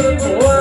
我。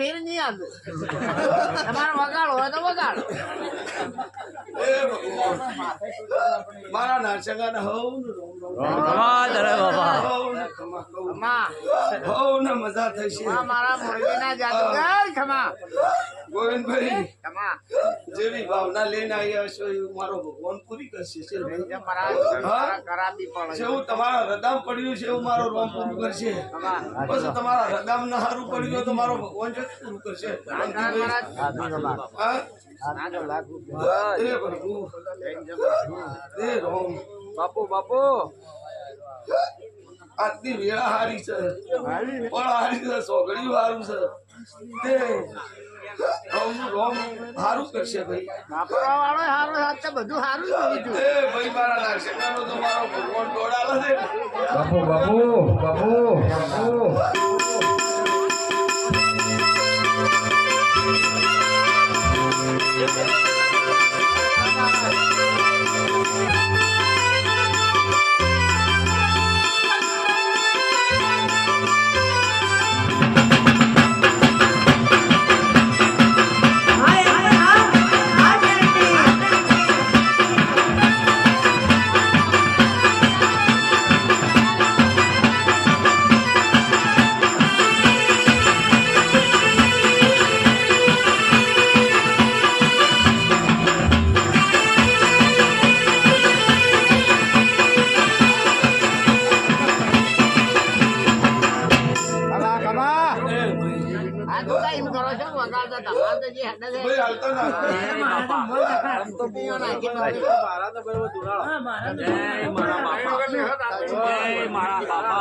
વધારાનું ફેર આવતું તમારે વગાડો હોય તો વગાડો મારા હવ ખમા હવ ને મજા થશે મારા મુરગીના જાદુગર ખમા ગોવિંદભાઈ ખમા જેવી ભાવના લઈને આવ્યા છો એવું મારો ભગવાન પૂરી કરશે જેવું તમારા હૃદય પડ્યું છે એવું મારો રોમ પૂરું કરશે પછી તમારા હૃદય ના હારું પડ્યું તો મારો ભગવાન પૂરું કરશે બાપુ બાપુ. આજની વેળા હારી છે. પણ હારી છે સોગડી વાળું છે. તે રોમનું રોમ હારું કરશે ભાઈ. વાપરવા વાળો સારું સાથ બધું સારું જ હોવું જોઈએ એ ભાઈ મારા નાશકનો તો મારો ભગવાન દોડાલે છે. બાપુ બાપુ બાપુ બાપુ. આ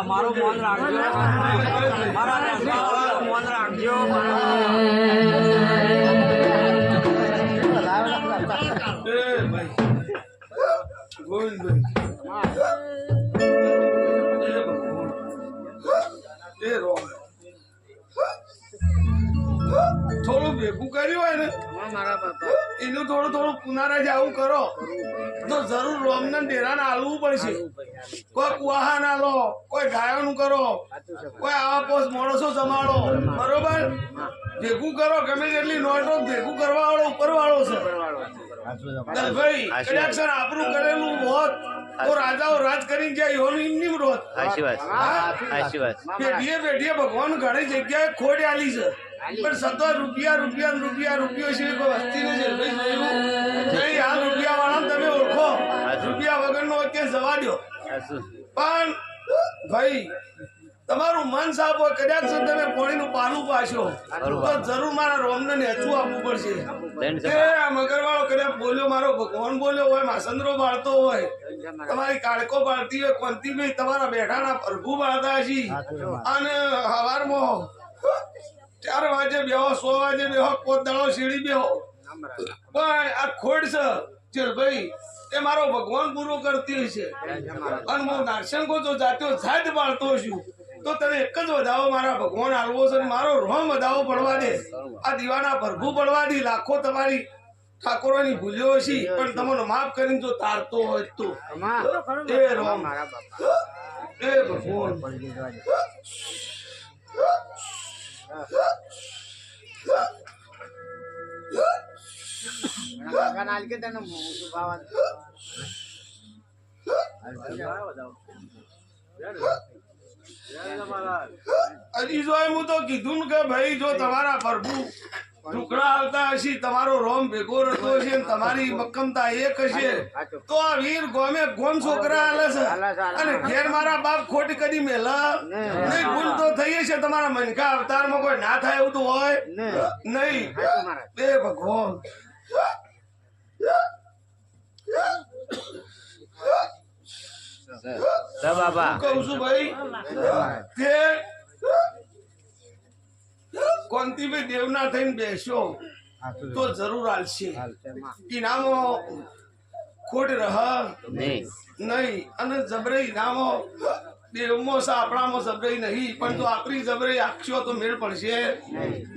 મારો મોન રાખજો. મારા મોન રાખજો. થોડું ભેગું કર્યું હોય ને મારા બાપા. એનું થોડું થોડું પુનારા જ આવું કરો. તો જરૂર રોમને ડેરાને હાલવું પડશે. કોઈ કુવાહા ના લો કોઈ ગાયોનું કરો કોઈ આવા પોસ માણસો જમાડો. બરોબર? ભેગું કરો ગમે તેટલી નોટો ભેગું કરવા વાળો ઉપર વાળો છે આપણું કરેલું હોત તો રાજાઓ રાજ કરીને ગયા એવાનું એમની રોત પેઢીએ પેઢીએ ભગવાન ઘણી જગ્યાએ ખોટ આલી છે. પણ સતો રૂપિયા રૂપિયા ને રૂપિયા રૂપિયો છે કોઈ વસ્તી ને ભાઈ આ રૂપિયા વાળા તમે ઓળખો. રૂપિયા વગરનો અત્યારે જવા દો પણ ભાઈ તમારું મન સાફ હોય કદાચ તમે પાણીનું પાનું પાછો. તો જરૂર મારા રોમને નેચું આપવું પડશે. એ આ મગરવાળો કદાચ બોલ્યો મારો ભગવાન બોલ્યો હોય માસંદ્રો બાળતો હોય. તમારી કાળકો બાળતી હોય કોંતીભાઈ તમારા બેઠાના પ્રભુ બાળતા છે અને હવારમાં ચાર વાગે બેહો, સો વાગે બેહો પોત દાડો શેડી બેહો. પણ આ ખોડ છે ભાઈ, એ મારો ભગવાન પૂરો કરતી છે અને હું નારસંગો તો જાત્યો જાત બાળતો છું. તો તને એક જ વધાવો, મારા ભગવાન આલવો છે મારો રોમ વધાવો પડવા દે. આ દીવાના ભરભુ પડવા દે, લાખો તમારી ઠાકોરોની ભૂલ્યો છે પણ તમને માફ કરીને જો તારતો હોય તો. એ રોમ. એ ભગવાન. મોં ઊંચું ભાવવાનું. હજી જો હું તો કીધું કે ભાઈ જો તમારા પ્રભુ ટુકડા આવતા હશે તમારો રોમ ભેગો રહેતો હશે તમારી મક્કમતા એક હશે. તો આ વીર ગોમે ગોમ છોકરા હાલે છે. અને ઘેર મારા બાપ ખોટ કરી મેલા? નહીં ભૂલ તો થઈ હશે તમારા મનકા અવતારમાં કોઈ ના થાય એવું તો હોય? નહીં. સાચું ભગવાન. બાબા. કહું છું ભાઈ તે કોંતીભાઈ દેવના થઈને બેસ્યો. તો જરૂર હાલશે ઇનામો ખોટ રહ. નહીં. નહીં. અને જબરે ઇનામો દેવમો આપણામાં જબરે નહીં. પણ તો આપણી જબરે આખશો તો મેળ પડશે.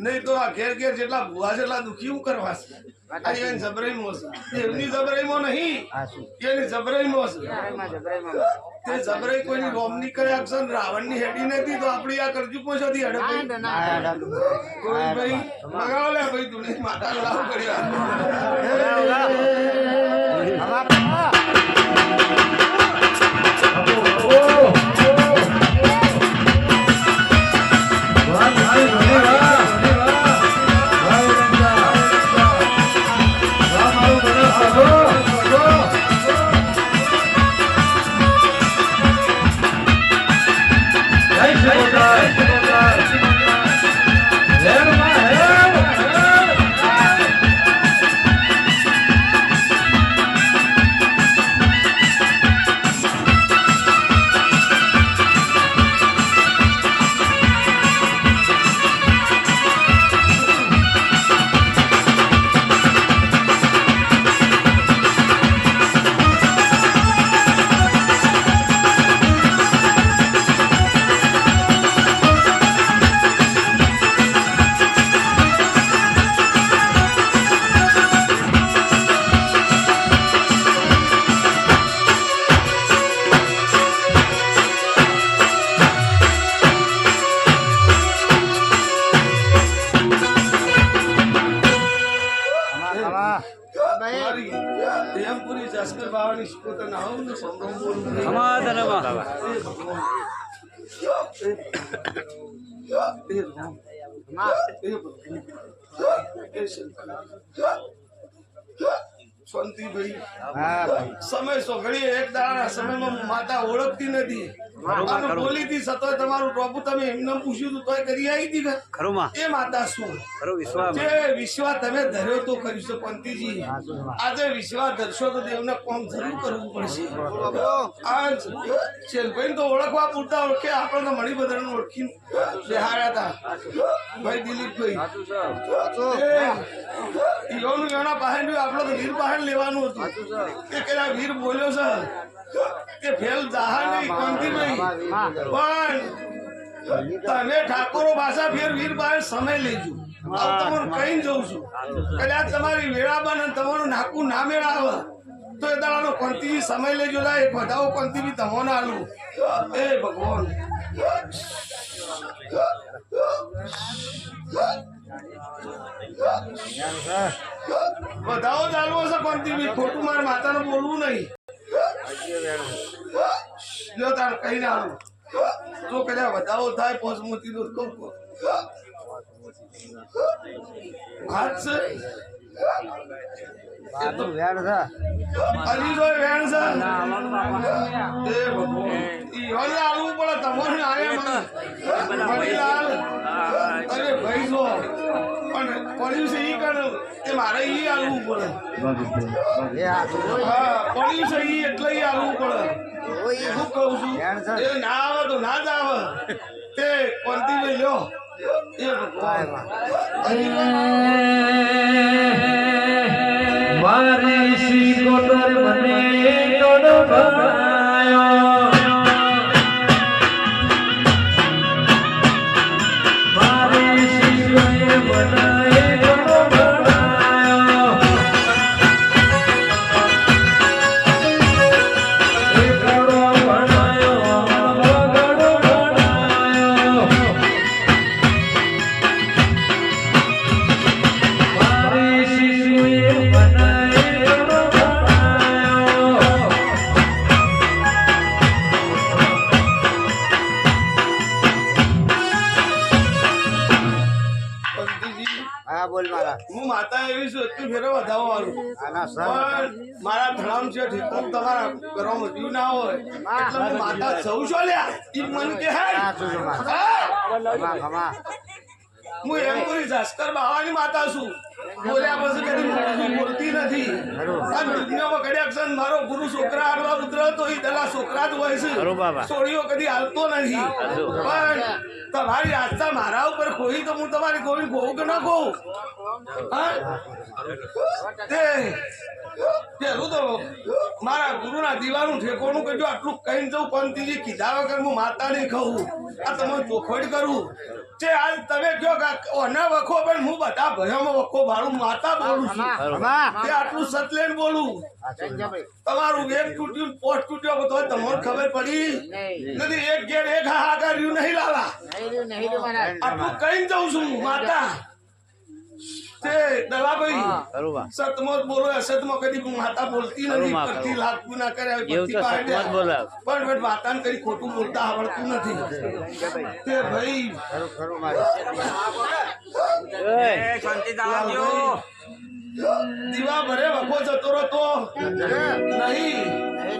નહીં તો આ ઘેર ઘેર જેટલા ભૂવા જેટલા દુખી હું કરવા છે? નહીં. એની જબરાઈમાં છે. જબરાઈમાં, જબરાઈમાં. તે જબરાઈ કોઈની રોમની કરે અક્ષર રાવણની હેડી નથી તો આપડી આ કરજુ પોછોથી હડે ના, ભાઈ. ના, ના. કોઈ ભાઈ મગાવો લે ભાઈ તું માતા લાવ કર્યા શાંતિભાઈ. સમય સોઘડી એક દાડા સમયમાં માતા ઓળખતી નથી. અને સતોય તમારું ટોપુ તમે એમને પૂછ્યું હતું તોય કરી આવી હતી ખરું એ માતા શું? ખરું વિશ્વાસ જે વિશ્વાસ તમે ધર્યો તો કરીશો પંતીજી આજે વિશ્વાસ ધરશો તો દેવને કોમ જરૂર કરવું પડશે. આજ શેલભાઈ તો ઓળખવા પૂરતા ઓળખે આપણે તો મણિભદ્ર ઓળખી બેહાડ્યા હતા ભાઈ દિલીપભાઈ. એ ઈયોનું એના પાસે ને આપણે તો વીર પાસે લેવાનું હતું. એ પેલા વીર બોલ્યો છે. કે ફેલ જાહા નહીં કંતી નહીં? પણ તને ઠાકોરો ભાષા ફેર વીર બાર સમય લેજો. તમારું કઈ જઉં છું. કદાચ તમારી વેળાબા ને તમારું નાકું ના મેળાવે તો એ દાડાનો કંતી સમય લેજો એક બધાઓ કોંતી બી ના આલું એ ભગવાન. બધાઓ જ આલવો છે બી. ખોટું મારા માતાનું બોલવું નહીં. જો તાર કઈ ના આલું જો કદાચ વધાવો થાય, પોસ મોતી દૂધ કહું. હાથ છે હજી જો વેણ છે? એ ભગવાન. ઈ હવે આલવું પડે તમને આયા મને. મણીલાલ અરે ભાઈ જો પણ પડ્યું છે ઈ કણ? એ મારે ઈ આલવું પડે. હા પડ્યું છે ઈ એટલે ઈ આલવું પડે. શું કહું છું એ ના આવે તો ના જ આવે. તે કોંતી ભાઈ લ્યો. મારી શ્રી કોટર મને બનાયો મારા ધણામ છે ઠેકાણ તમારા ઘરમાં જીવ ના હોય એટલે માતા સૌ છો લ્યા? ઈ મન કે હે. હા? એમ કરી જાસ્કર બાવાની માતા છું. બોલ્યા પછી કદી બોલતી નથી. આ દુનિયામાં કદી અક્ષર મારો ગુરુ છોકરા આડવા ઉતર તો એ દલા છોકરા જ હોય છે. છોડીઓ કદી હાલતો નથી. પણ તમારી આસ્થા મારા ઉપર ખોઈ તો હું તમારી ખોઈ કહું કે ના હા? તે પેલું તો મારા ગુરુના દીવાનું ઠેકોણું કહેજો આટલું કહીને જવું પંતીજી કીધા વગર હું માતા નહીં કહું. આ તમે ચોખવટ કરું. તે આજ તમે કયો ઓના વખો પણ હું બધા ભયોમાં વખો ભાડું માતા બોલું છું. તે આટલું સતલેન બોલું. તમારું વેગ તૂટ્યું પોસ્ટ તૂટ્યો બધો તમને ખબર પડી? નથી એક ઘેર એક હાહાકાર રહ્યું નહીં લાવા આટલું કઈ જઉં છું માતા. તે દલાભાઈ સતમો જ બોલો અસતમાં કદી હું માતા બોલતી નથી કરતી લાગતું ના કરે. પણ પણ વાતાન કરી ખોટું બોલતા આવડતું નથી. તે ભાઈ દીવા ભરે વખો જતો રહેતો. નહીં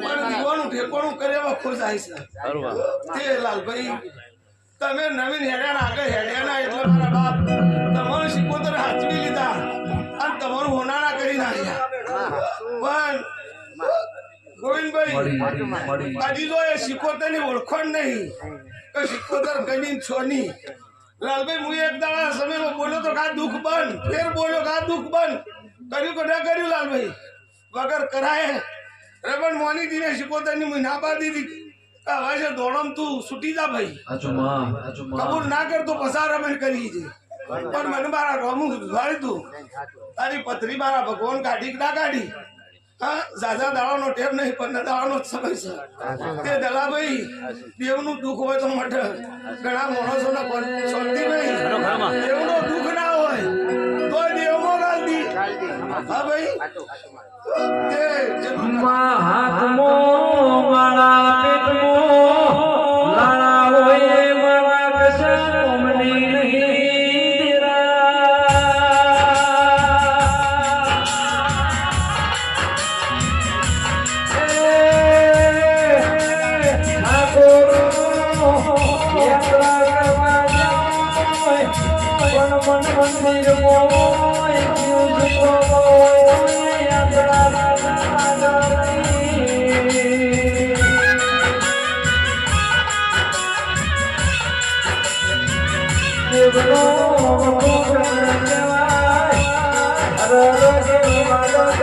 પણ દીવાનું ઠેકોણું કરે વખો જાય છે. તે લાલભાઈ તમે નવીન હેડ્યા આગળ હેડ્યા એટલે મારા બાપ તમારું સિકોતર હાચવી લીધા અને તમારું હોનારા કરી નાખ્યા. પણ ગોવિંદભાઈ બાજી જો એ સિકોતરની ઓળખાણ નહીં કે સિકોતર ગણી છોની લાલભાઈ, હું એક દાડા બોલ્યો તો કા દુઃખ બંધ? ફેર બોલ્યો, કા દુઃખ બંધ? કર્યું કે ના કર્યું લાલભાઈ? વગર કરાય. રમણ મોનીજીને સિકોતરની ના પાડી દીધી. હવે છે દોડમ તું છૂટી જા ભાઈ. કબૂલ ના કરતો પસાર અમે કરી છે. પણ મને મારા રોમું વાળી તું તારી પથરી મારા ભગવાન કાઢી ના કાઢી? હા ઝાઝા દાડાનો ટેપ નહીં પણ દાડાનો જ સમય છે. તે દલાભાઈ દેવનું દુઃખ હોય તો મટે ઘણા માણસોને પણ શાંતિ નહીં. દેવનું દુઃખ ના હોય તો દેવમાં ગાલતી હા ભાઈ. હાથમો મારા પેટમો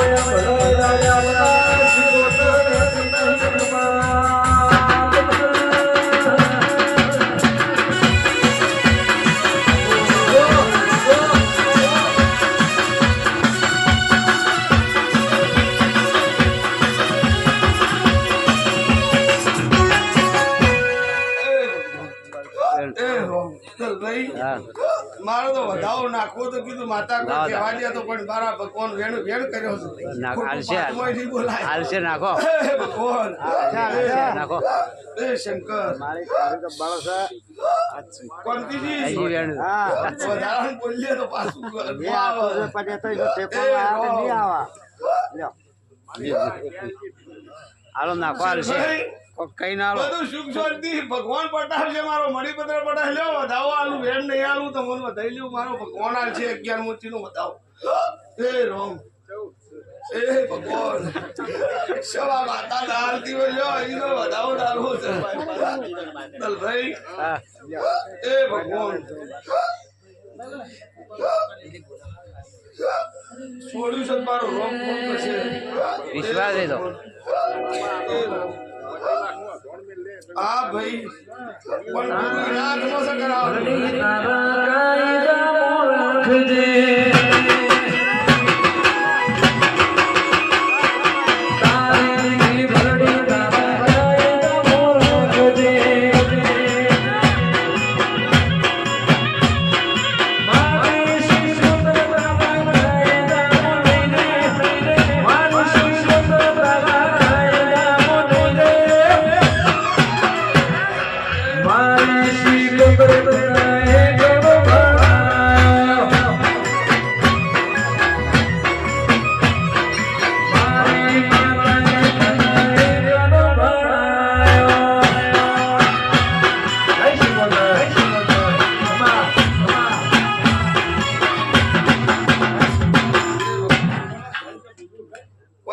એ નાખવો તો કીધું માતા કોઈ કહેવા દે તો પણ મારા ભગવાન વેણ વેણ કર્યો છે. હાલશે. પાટમાં નહીં બોલાય. હાલશે નાખો. ભગવાન. નાખો. એ શંકર. કોંતીજી. હજી વધારાનું બોલીએ તો પાછું હાલો નાખો હાલશે કઈ ના બધું સુખ શાંતિ ભગવાન પટાવશે મારો મણિપત્ર પટાવ લ્યો વધાવો આલું બેન નહીં આલું તમને મને વધાઈ લ્યું. મારો ભગવાન આલ છે અગિયાર મૂર્તિ નું વધાવો. એ રોમ. એ ભગવાન. સવા માતા દાલતી હોય લ્યો એનો વધાવો ડાલવો છે. દલભાઈ હા. એ ભગવાન. છે મારો રોમ ફોન કરશે વિશ્વાસ એ તો. હા ભાઈ પણ ગુરુ ના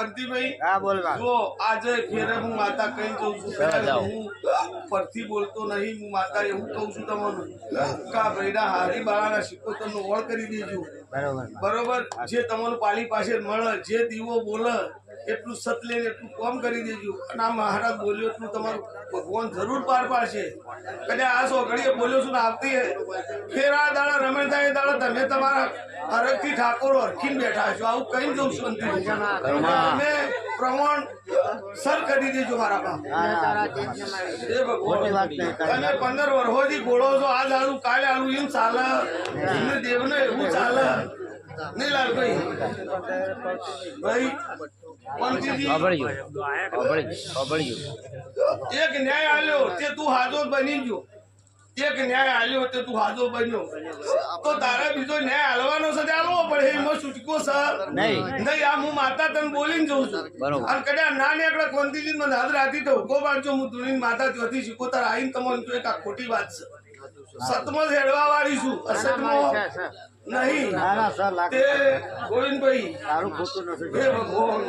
વંતીભાઈ હા બોલ જો આજે ફેરે હું માતા કઈ કહું છું હું પરથી બોલતો નહીં હું માતા એવું કહું છું તમારું. કા હારી બાળાના સિક્કો તમને ઓળ કરી દેજો. બરોબર. બરોબર? જે તમારું પાલી પાસે મળે જે દીવો બોલે એટલું સત લઈને એટલું કોમ કરી દેજો. અને આ મહારાજ બોલ્યો એટલું તમારું ભગવાન જરૂર પાર પાડશે. કદાચ આ સોગડીએ બોલ્યો છું ને આવતી. ફેર આ દાડા રમણ એ દાડા તમે તમારા હરખથી ઠાકોર હરખીને બેઠા છો. આવું કઈ જવું છું તમે પ્રમાણ સર કરી દેજો મારા બાપ. એ ભગવાન. તમે પંદર વર્ષોથી ગોળો છો આ દાડું કાલે આલુ એમ ચાલે. દેવને એવું ચાલે. નહીં લાલભાઈ ભાઈ. એક ન્યાય આલ્યો તે તું હાજર બની ગયો. એક ન્યાય આલ્યો તે તું હાજર બન્યો. તો તારે બીજો ન્યાય આલવાનો છે તે આલવો પડે. એમાં છૂટકો સર નહીં. નહીં આ હું માતા તને બોલીને જઉં છું. બરોબર. અને કદાચ ના નીકળે કોંતીજી મને હાથ રાતી તો હુકો પાડજો હું ધૂણીને માતા શીખો. શીખોતર આવીને તમને એક કે આ ખોટી વાત છે. સતમાં હેડવા વાળી છું. અસતમાં. નહીં. ના ના સર લાગે ગોવિંદભાઈ તારું ખોટું નથી. ભગવાન.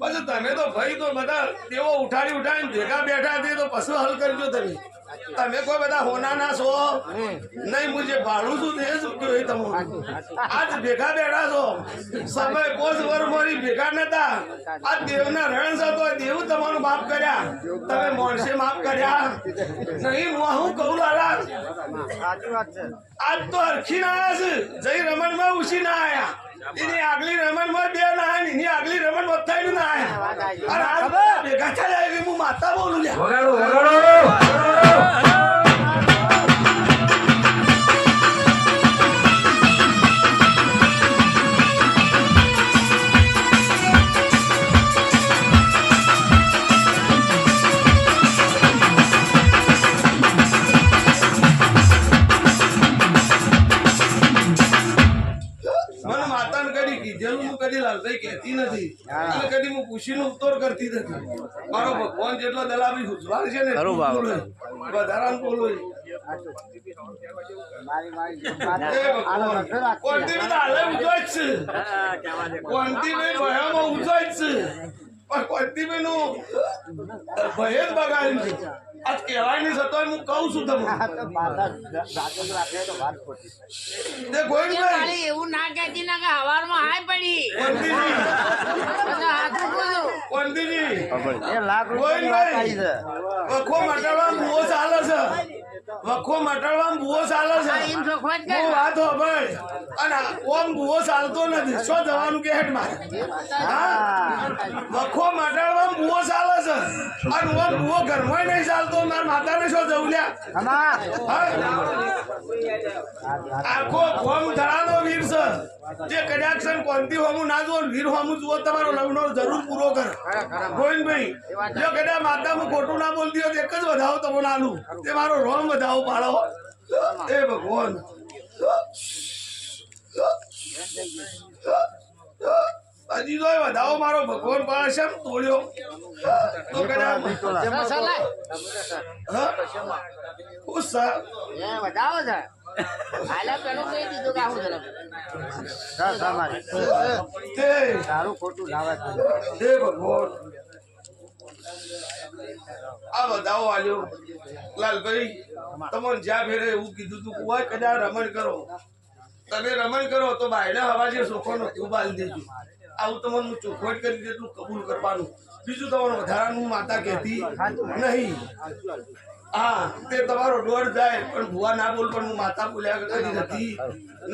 પછી તમે તો ભાઈ તો બધા તેઓ ઉઠાડી ઉઠાડીને ભેગા બેઠા તે તો પશુ હલ કરજો તમે. તમે કોઈ બધા હોનાના છો? નહીં હું જે ભાડું છું તે જ કહ્યું તમે આજ ભેગા બેઠા છો. સમય કોસ વર મોરી ભેગા નતા. આ દેવના રણ હતો દેવ તમારું માફ કર્યા. તમે મોણસે માફ કર્યા. નહીં હું હું કહું લાલા? આજ તો અરખી ના આવ્યા છે. જઈ રમણમાં ઉછી ના આયા. એની આગલી રમણમાં બે નાય એની આગલી રમણ વથાઈ ના આયા અને આ ભેગા થયા એવી હું માતા બોલું લ્યા. વગાડો વગાડો. નથી મારો ભગવાન જેટલો દલાવી ઉજવાળ છે ને વધારાનું બોલું ભય જ બગાડ્યું છે. કહેવાય નહીં હું કહું છું તમને. એવું ના કહેતી ના કે હવારમાં હાય પડી કોંતીજી બધા હાથું બોલો. કોંતીજી એ લાખ રૂપિયાની છે. વખો મટાડવા બુઓ ચાલે છે. વખો મટાડવા બુઓ ચાલે છે. હું. વાત હોભળ અને ઓમ બુઓ ચાલતો નથી. શું જવાનું કે હેડ મારે વખો મટાડવા બુઓ ચાલે છે. અને ઓમ બુઓ ઘરમાં નહીં ચાલતો. મારા માતાને શું જવું લ્યા? આખો હોમ ધડાનો વીર છે. જે કદાચ કોંતી હોમું ના જુઓ વીર હોમું જુઓ તમારો લગ્નો જરૂર પૂરો કર ગોવિંદભાઈ જો કદાચ માતા હું ખોટું ના બોલતી હોય તો એક જ વધાવો તમને આલું તે મારો રોમ વધાવો પાડો એ ભગવાન હજી તો વધાવો મારો ભગવાન પણ છે તોડ્યો તો કદાચ સર, સર. હા? હું સા એ બતાવો છે સર ખોટું લાવે છે. આ બધાઓ આલ્યો. લાલભાઈ તમને જ્યાં ફેરે એવું કીધું તું કોઈ કદાચ રમણ કરો. તમે રમણ કરો તો બાયડા હવા જે સોફો નો તું બાલ દેજો. આવું તમને હું ચોખવટ કરી દેતું કબૂલ કરવાનું. બીજું તમારું વધારાનું માતા કહેતી નહીં. હા તે તમારો દોડ જાય પણ ભુવા ના બોલ પણ હું માતા બોલ્યા કરી નથી.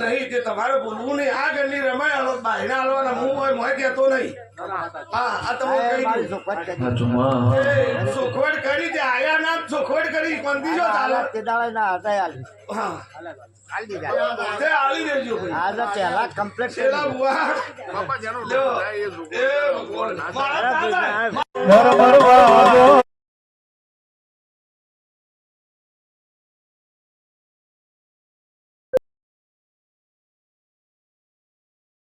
નહીં તે તમારે બોલવું નહીં. આ ઘરની રમાય હાલો બાયણે હાલવાના હું હોય મોય કહેતો નહીં. હા આ તમે કહી ચોખવટ કરી તે આયા ના ચોખવટ કરી પણ જો ચાલે. તે દાડે ના હતા હા. બરોબર.